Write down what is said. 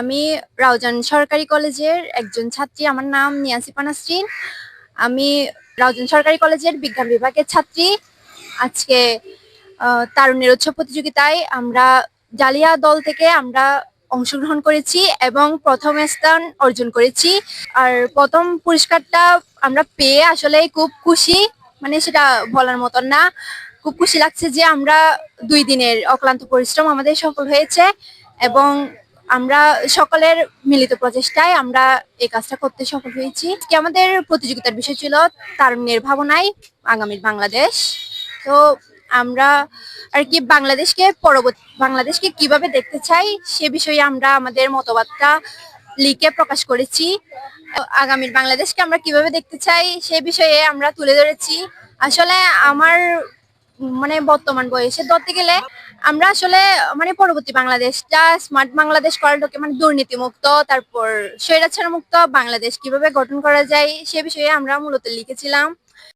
আমি রাউজান সরকারি কলেজের একজন ছাত্রী আমার নাম নিয়াসিপা নাসরিন। আমি রাউজান সরকারি কলেজের বিজ্ঞান বিভাগের ছাত্রী। আজকে আহ, তারুণ্যের উৎসব প্রতিযোগিতায় আমরা জালিয়া দল থেকে আমরা অংশগ্রহণ করেছি এবং প্রথম স্থান অর্জন করেছি। আর প্রথম পুরস্কারটা আমরা পেয়ে আসলে খুব খুশি মানে সেটা বলার মতন না। খুব খুশি লাগছে যে আমরা দুই দিনের অক্লান্ত পরিশ্রম আমাদের সফল হয়েছে এবং আমরা সকলের মিলিত প্রচেষ্টায় আমরা এই কাজটা করতে সফল হয়েছি। আমাদের প্রতিযোগিতার বিষয় ছিল তারুণ্যের ভাবনায় আগামীর বাংলাদেশ। তো আমরা আর কি বাংলাদেশকে পরবর্তী, বাংলাদেশকে কীভাবে দেখতে চাই সে বিষয়ে আমরা আমাদের মতবাদটা লিখে প্রকাশ করেছি। আগামীর বাংলাদেশকে আমরা কীভাবে দেখতে চাই সে বিষয়ে আমরা তুলে ধরেছি। আসলে আমার মানে বর্তমান বয়সে ধরতে গেলে আমরা আসলে মানে পরবর্তী বাংলাদেশটা স্মার্ট বাংলাদেশ করার ঢোকে মানে দুর্নীতি মুক্ত তারপর স্বৈরাচার মুক্ত বাংলাদেশ কীভাবে গঠন করা যায় সে বিষয়ে আমরা মূলত লিখেছিলাম।